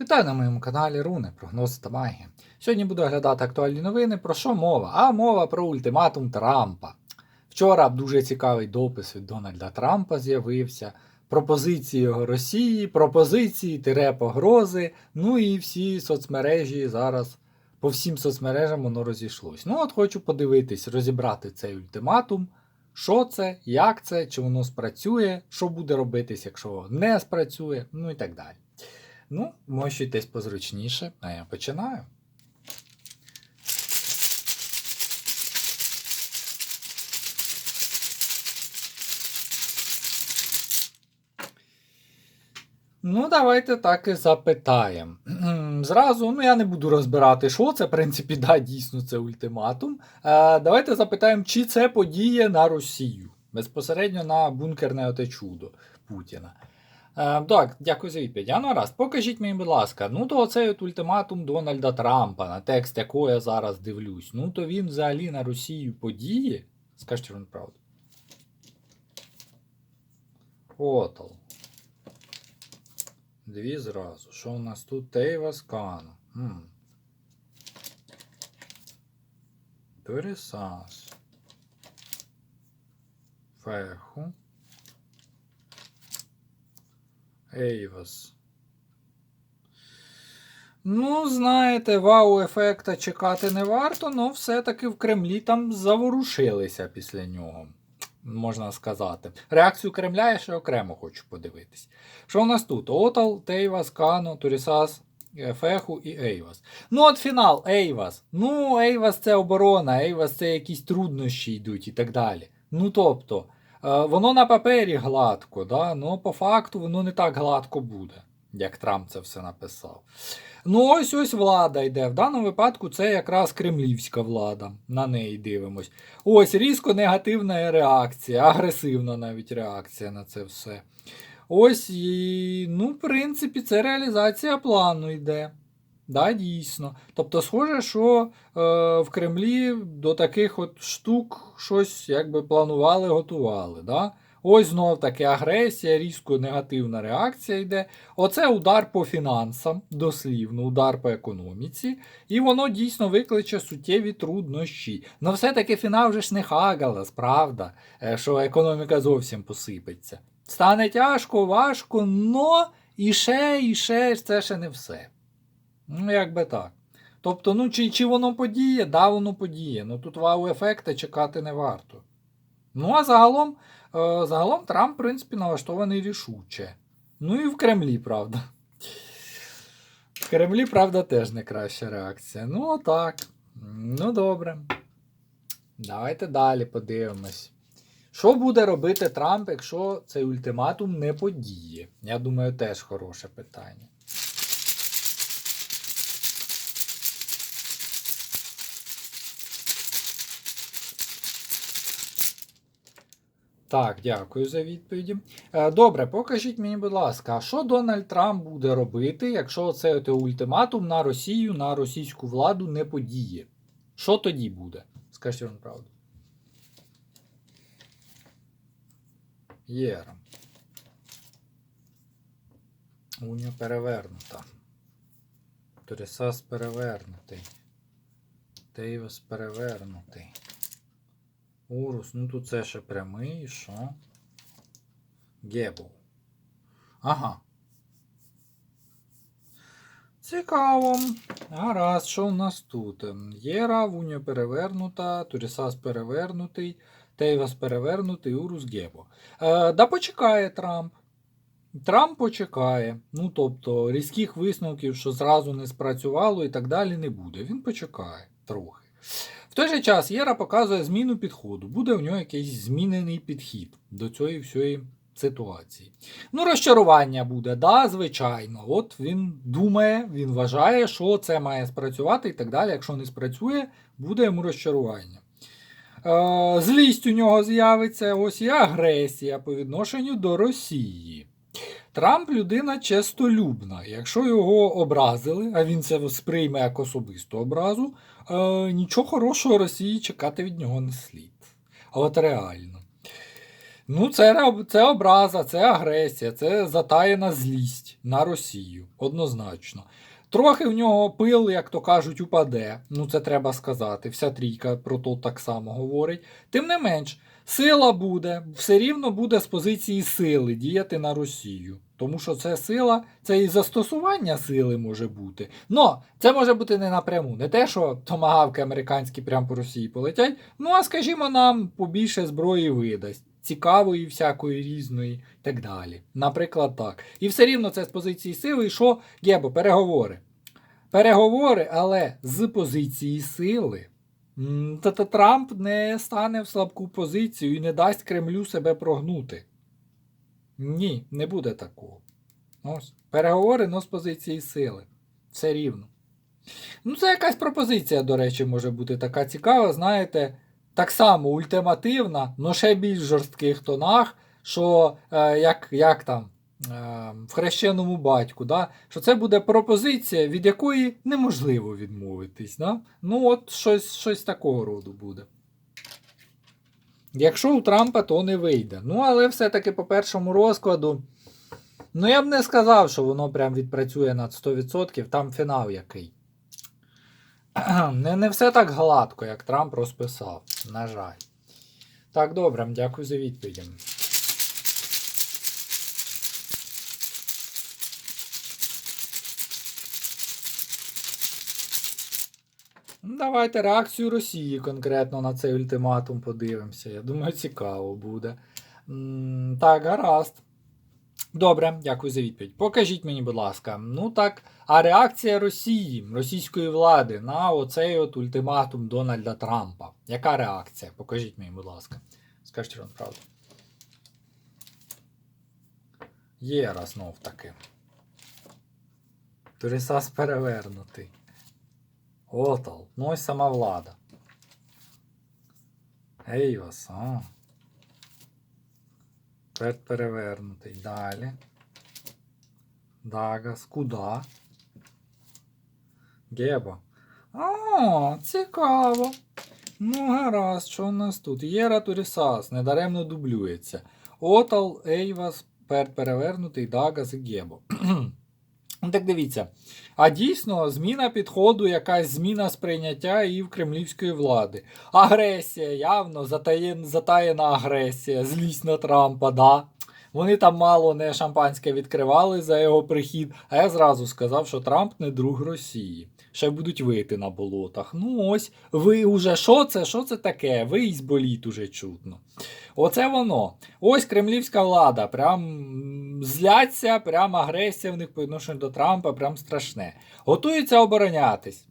Вітаю на моєму каналі Руни, прогнози та магія. Сьогодні буду оглядати актуальні новини. Про що мова? А мова про ультиматум Трампа. Вчора дуже цікавий допис від Дональда Трампа з'явився. Пропозиції його Росії, пропозиції тире погрози. Ну і всі соцмережі зараз по всім соцмережам воно розійшлось. Ну, от хочу подивитись, розібрати цей ультиматум. Що це, як це, чи воно спрацює, що буде робитись, якщо не спрацює, ну і так далі. Ну, мощуйтесь позручніше, а я починаю. Ну, давайте так і запитаємо. Зразу, ну я не буду розбирати, що це, в принципі, да, дійсно це ультиматум. Е, давайте запитаємо, чи це подіє на Росію. Безпосередньо на бункерне оте чудо Путіна. Е, так, дякую за відповідь. А раз, покажіть мені, будь ласка, ну то оцей от ультиматум Дональда Трампа, на текст якого я зараз дивлюсь, ну то він взагалі на Росію подіє. Скажіть вам правду. Отал. Дві зразу. Що у нас тут? Тейва Скана. Торісас. Феху. Ейвас. Ну, знаєте, вау-ефекта чекати не варто, але все-таки в Кремлі там заворушилися після нього. Можна сказати. Реакцію Кремля я ще окремо хочу подивитись. Що у нас тут? Отал, Тейвас, Кано, Турісас, Феху і Ейвас. Ну, от фінал, Ейвас. Ну, Ейвас це оборона, Ейвас це якісь труднощі йдуть і так далі. Ну тобто, воно на папері гладко, да? ну по факту воно не так гладко буде, як Трамп це все написав. Ну, ось ось влада йде. В даному випадку це якраз кремлівська влада. На неї дивимось. Ось різко негативна реакція, агресивна навіть реакція на це все. Ось і, ну, в принципі, це реалізація плану йде. Да, дійсно. Тобто, схоже, що е, в Кремлі до таких от штук щось якби планували, готували. Да? Ось знов таки агресія, різко негативна реакція йде. Оце удар по фінансам, дослівно, удар по економіці, і воно дійсно викличе суттєві труднощі. Но все-таки фінал вже ж не хагалас, правда, е, що економіка зовсім посипеться. Стане тяжко, важко, но і ще, і ще це ще не все. Ну, як би так. Тобто, ну, чи, чи воно подіє? Да, воно подіє. Ну тут вау-ефекта чекати не варто. Ну, а загалом, е, загалом Трамп, в принципі, налаштований рішуче. Ну і в Кремлі, правда. В Кремлі, правда, теж не краща реакція. Ну, так. Ну, добре. Давайте далі подивимось. Що буде робити Трамп, якщо цей ультиматум не подіє? Я думаю, теж хороше питання. Так, дякую за відповіді. Е, Добре, покажіть мені, будь ласка, що Дональд Трамп буде робити, якщо цей ультиматум на Росію, на російську владу не подіє? Що тоді буде? Скажіть вам правду. Єра. Уня перевернута. Торісас перевернутий. Тейвас перевернутий. Урус, ну тут це ще прямий, і що? Гебл. Ага. Цікаво. Гаразд, що у нас тут? Єра, Вуня перевернута, Турісас перевернутий, Тейвас перевернутий, Урус Гебо. Е, да почекає Трамп. Трамп почекає. Ну, тобто, різких висновків, що зразу не спрацювало і так далі, не буде. Він почекає трохи. В той же час Єра показує зміну підходу. Буде в нього якийсь змінений підхід до цієї всієї ситуації. Ну, розчарування буде, да, звичайно. От він думає, він вважає, що це має спрацювати і так далі. Якщо не спрацює, буде йому розчарування. Е, злість у нього з'явиться, ось і агресія по відношенню до Росії. Трамп людина честолюбна. Якщо його образили, а він це сприйме як особисту образу, е, нічого хорошого Росії чекати від нього не слід. А От реально. Ну, це, це образа, це агресія, це затаєна злість. на Росію. Однозначно. Трохи в нього пил, як то кажуть, упаде. Ну, це треба сказати. Вся трійка про то так само говорить. Тим не менш, сила буде, все рівно буде з позиції сили діяти на Росію. Тому що це сила, це і застосування сили може бути. Но це може бути не напряму. Не те, що томагавки американські прямо по Росії полетять. Ну, а скажімо, нам побільше зброї видасть. Цікавої, всякої різної і так далі. Наприклад, так. І все рівно це з позиції сили, і що Гебо, переговори. Переговори, але з позиції сили. Трамп не стане в слабку позицію і не дасть Кремлю себе прогнути. Ні, не буде такого. Ось. Переговори, но з позиції сили. Все рівно. Ну, це якась пропозиція, до речі, може бути така цікава, знаєте, так само ультимативна, но ще більш жорстких тонах, що е, як, як там в хрещеному батьку, да, що це буде пропозиція, від якої неможливо відмовитись. Да? Ну, от щось, щось такого роду буде. Якщо у Трампа, то не вийде. Ну, але все-таки по першому розкладу. Ну, я б не сказав, що воно прям відпрацює над 100%, там фінал який. Не, не все так гладко, як Трамп розписав. На жаль. Так, добре, дякую за відповіді. Давайте реакцію Росії конкретно на цей ультиматум подивимося. Я думаю, цікаво буде. Так, гаразд. Добре, дякую за відповідь. Покажіть мені, будь ласка. Ну так, а реакція Росії, російської влади на оцей от ультиматум Дональда Трампа. Яка реакція? Покажіть мені, будь ласка. Скажіть вам правду. Є раз знов таки. Турисас перевернутий. Отал. Ну ось сама влада. Ейвас, а. Перед перевернутий. Далі. Дагас. Куда? Геба. А, цікаво. Ну, гаразд, що у нас тут? Єра Турісас, недаремно дублюється. Отал, Ейвас, перевернутий, Дагас і Гебо. Ну, так дивіться. А дійсно, зміна підходу, якась зміна сприйняття і в кремлівської влади. Агресія, явно затаєн, затаєна агресія, злість на Трампа, да. Вони там мало не шампанське відкривали за його прихід, а я зразу сказав, що Трамп не друг Росії. Ще будуть вийти на болотах. Ну ось, ви уже що це? Що це таке? Ви із боліт уже чутно. Оце воно. Ось кремлівська влада. Прям зляться, прям агресія в них по відношенню до Трампа, прям страшне. Готуються оборонятись.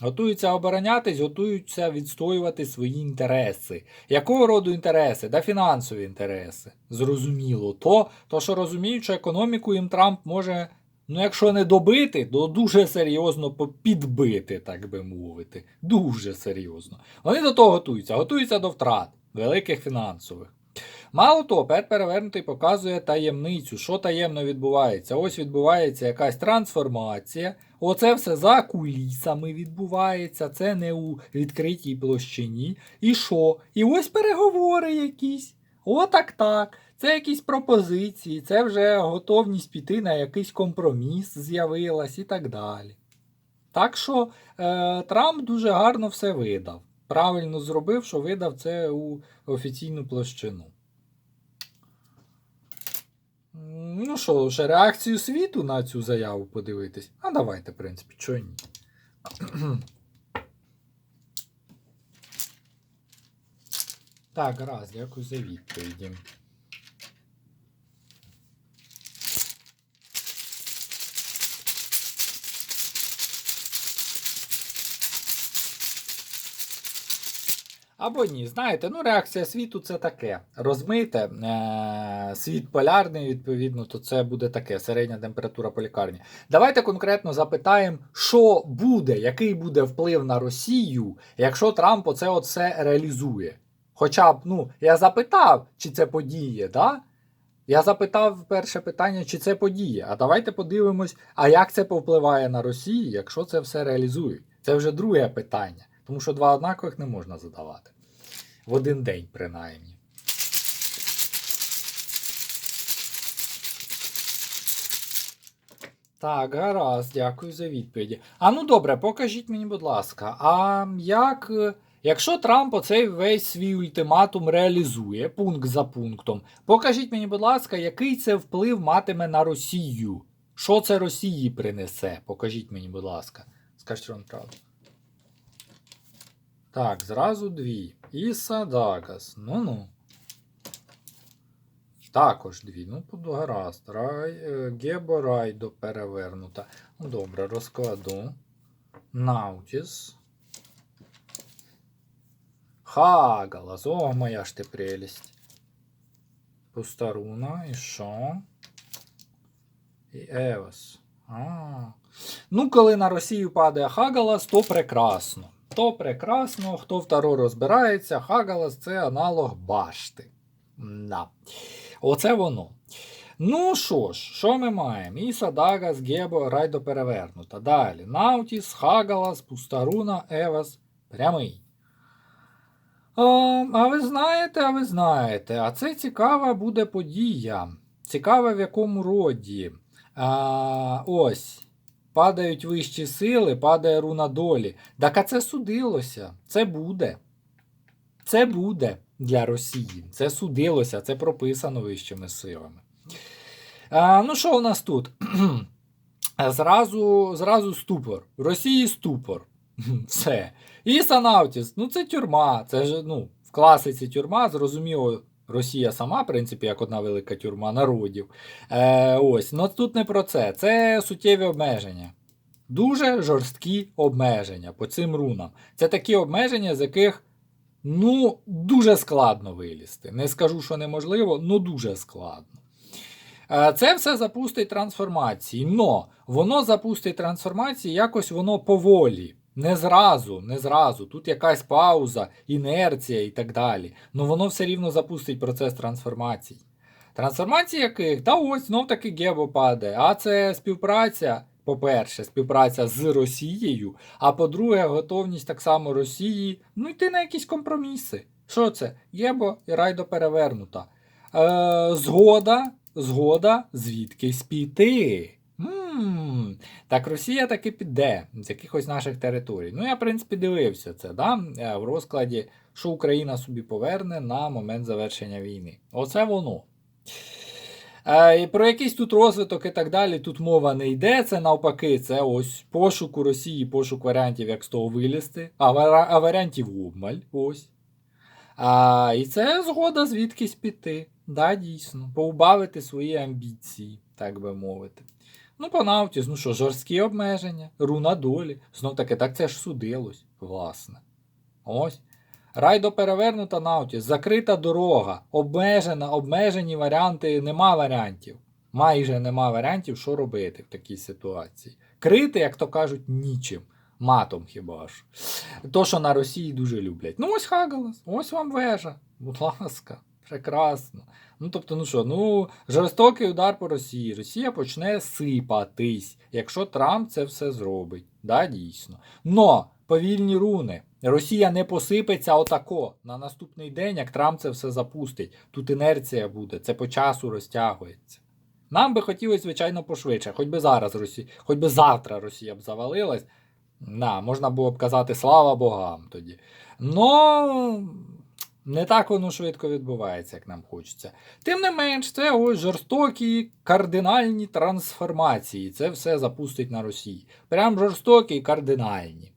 Готуються оборонятись, готуються відстоювати свої інтереси. Якого роду інтереси? Да фінансові інтереси. Зрозуміло. То, то що розуміють, що економіку їм Трамп може, ну якщо не добити, то дуже серйозно підбити, так би мовити. Дуже серйозно. Вони до того готуються, готуються до втрат великих фінансових. Мало того, Пет перевернутий показує таємницю, що таємно відбувається. Ось відбувається якась трансформація. Оце все за кулісами відбувається, це не у відкритій площині. І що? І ось переговори якісь. Отак так. Це якісь пропозиції, це вже готовність піти на якийсь компроміс з'явилась і так далі. Так що е, Трамп дуже гарно все видав. Правильно зробив, що видав це у офіційну площину. Ну що, ще реакцію світу на цю заяву подивитись. А давайте, в принципі, чого ні. Так, раз, дякую за відповіді. Або ні, знаєте, ну реакція світу це таке. Розмите, е- світ полярний, відповідно, то це буде таке середня температура по лікарні. Давайте конкретно запитаємо, що буде, який буде вплив на Росію, якщо Трамп оце все реалізує. Хоча б, ну, я запитав, чи це подіє, да? Я запитав перше питання, чи це подіє. А давайте подивимось, а як це повпливає на Росію, якщо це все реалізують. Це вже друге питання. Тому що два однакових не можна задавати. В один день, принаймні. Так, гаразд, дякую за відповіді. А ну добре, покажіть мені, будь ласка, а як. Якщо Трамп оцей весь свій ультиматум реалізує пункт за пунктом, покажіть мені, будь ласка, який це вплив матиме на Росію? Що це Росії принесе? Покажіть мені, будь ласка. Скажіть вам правду. Так, зразу дві. Іса Дагас. Ну-ну. Також дві. Ну, гаразд. Рай, е, Гебо перевернута. Ну, добре, розкладу. Наутіс. Хагалас. О, моя ж ти прелість. Пустаруна. І що? І Евас. А. Ну, коли на Росію падає Хагалас, то прекрасно. То прекрасно, хто в Таро розбирається, Хагалас це аналог башти. Да. Оце воно. Ну що ж, що ми маємо? Іса, Дагас, Гебо, Райдо перевернута. Далі. Наутіс, Хагалас, Пустаруна, Евас, прямий. А, ви знаєте, а ви знаєте, а це цікава буде подія. Цікава в якому роді. А, ось. Падають вищі сили, падає руна долі. Так а це судилося. Це буде. Це буде для Росії. Це судилося, це прописано вищими силами. А, ну, що у нас тут? зразу, зразу ступор. В Росії ступор. Все. І Санавтіс, ну це тюрма. Це ж ну, в класиці тюрма, зрозуміло, Росія сама, в принципі, як одна велика тюрма народів. Е, ось, ну тут не про це. Це суттєві обмеження. Дуже жорсткі обмеження по цим рунам. Це такі обмеження, з яких ну, дуже складно вилізти. Не скажу, що неможливо, але дуже складно. Е, Це все запустить трансформації. Но воно запустить трансформації якось воно поволі. Не зразу, не зразу. Тут якась пауза, інерція і так далі. Ну воно все рівно запустить процес трансформацій. Трансформації яких? Та ось знов таки Гебо падає. А це співпраця, по-перше, співпраця з Росією, а по-друге, готовність так само Росії ну йти на якісь компроміси. Що це? Гебо і райдо перевернута. Е, згода, згода, звідкись піти. Так Росія таки піде з якихось наших територій. Ну, я, в принципі, дивився це да? е, в розкладі, що Україна собі поверне на момент завершення війни. Оце воно. Е, про якийсь тут розвиток і так далі тут мова не йде. Це навпаки, це ось пошук у Росії, пошук варіантів, як з того вилізти, а, а варіантів обмаль. Ось. А, і це згода звідкись піти. Да, дійсно. Поубавити свої амбіції, так би мовити. Ну, по Наутіс, ну що, жорсткі обмеження, руна долі. Знов таки, так це ж судилось, власне. Ось. Райдо перевернута Наутіс, закрита дорога, обмежена, обмежені варіанти, нема варіантів. Майже нема варіантів, що робити в такій ситуації. Крити, як то кажуть, нічим. Матом хіба ж. То, що на Росії дуже люблять. Ну, ось Хагалас, ось вам вежа. Будь ласка, прекрасно. Ну, тобто, ну що, ну, жорстокий удар по Росії. Росія почне сипатись, якщо Трамп це все зробить. Да, дійсно. Но повільні руни. Росія не посипеться отако на наступний день, як Трамп це все запустить. Тут інерція буде, це по часу розтягується. Нам би хотілося, звичайно, пошвидше, хоч би зараз Росія, хоч би завтра Росія б завалилась. На, можна було б казати слава богам тоді. Но не так воно швидко відбувається, як нам хочеться. Тим не менш, це ось жорстокі кардинальні трансформації. Це все запустить на Росії. Прям жорстокі і кардинальні.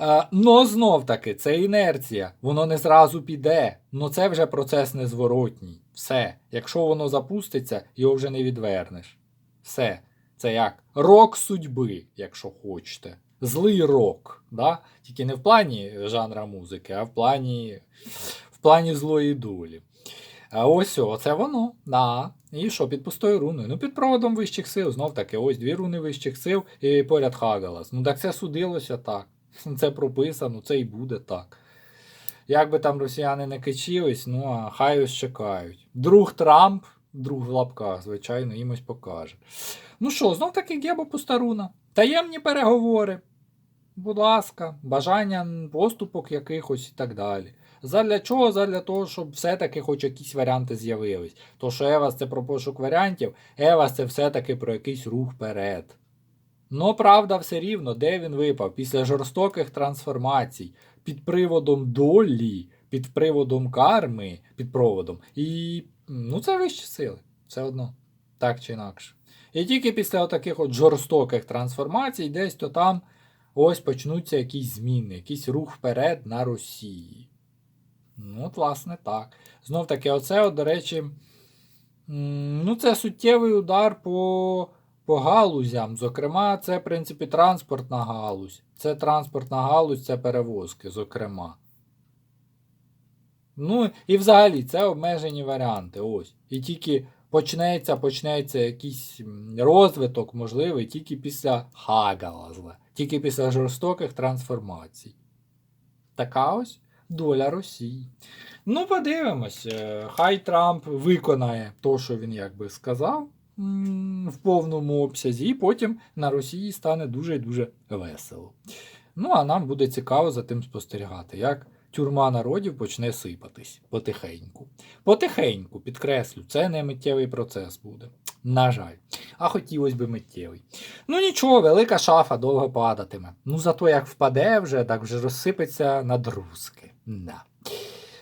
Е, Но знов таки, це інерція, воно не зразу піде. Ну це вже процес незворотній. Все. Якщо воно запуститься, його вже не відвернеш. Все. Це як? Рок судьби, якщо хочете. Злий рок. Да? Тільки не в плані жанра музики, а в плані, в плані злої долі. Ось о, це воно. Да. І що, під пустою руною? Ну, під проводом вищих сил, знов таки, ось дві руни вищих сил і поряд Хагалас. Ну так це судилося так. Це прописано, це і буде так. Як би там росіяни не кичились, ну а хай ось чекають. Друг Трамп, друг в лапках, звичайно, їм ось покаже. Ну що, знов таки Геба Пустаруна. Таємні переговори. Будь ласка, бажання поступок якихось і так далі. Задля чого? Задля того, щоб все-таки хоч якісь варіанти з'явились. То, що Евас це про пошук варіантів, Евас це все-таки про якийсь рух вперед. Ну, правда, все рівно, де він випав? Після жорстоких трансформацій, під приводом долі, під приводом карми, під проводом. І ну, це вищі сили. Все одно. Так чи інакше. І тільки після таких от жорстоких трансформацій, десь то там ось почнуться якісь зміни, якийсь рух вперед на Росії. Ну, от, власне, так. Знов таки, оце, от, до речі, ну, це суттєвий удар по, по галузям. Зокрема, це, в принципі, транспортна галузь. Це транспортна галузь, це перевозки, зокрема. Ну, і взагалі, це обмежені варіанти. Ось. І тільки почнеться, почнеться якийсь розвиток можливий тільки після Хагалазла, тільки після жорстоких трансформацій. Така ось доля Росії. Ну, подивимось. е, Хай Трамп виконає то, що він якби сказав в повному обсязі, і потім на Росії стане дуже і дуже весело. Ну, а нам буде цікаво за тим спостерігати, як тюрма народів почне сипатись потихеньку. Потихеньку, підкреслю, це не миттєвий процес буде. На жаль. А хотілося б миттєвий. Ну нічого, велика шафа довго падатиме. Ну зато як впаде вже, так вже розсипеться на друзки. Да.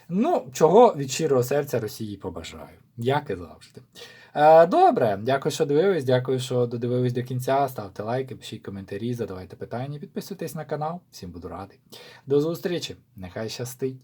Ну, чого від щирого серця Росії побажаю, як і завжди. Е, добре, дякую, що дивились, дякую, що додивились до кінця. Ставте лайки, пишіть коментарі, задавайте питання, підписуйтесь на канал. Всім буду радий. До зустрічі, нехай щастить!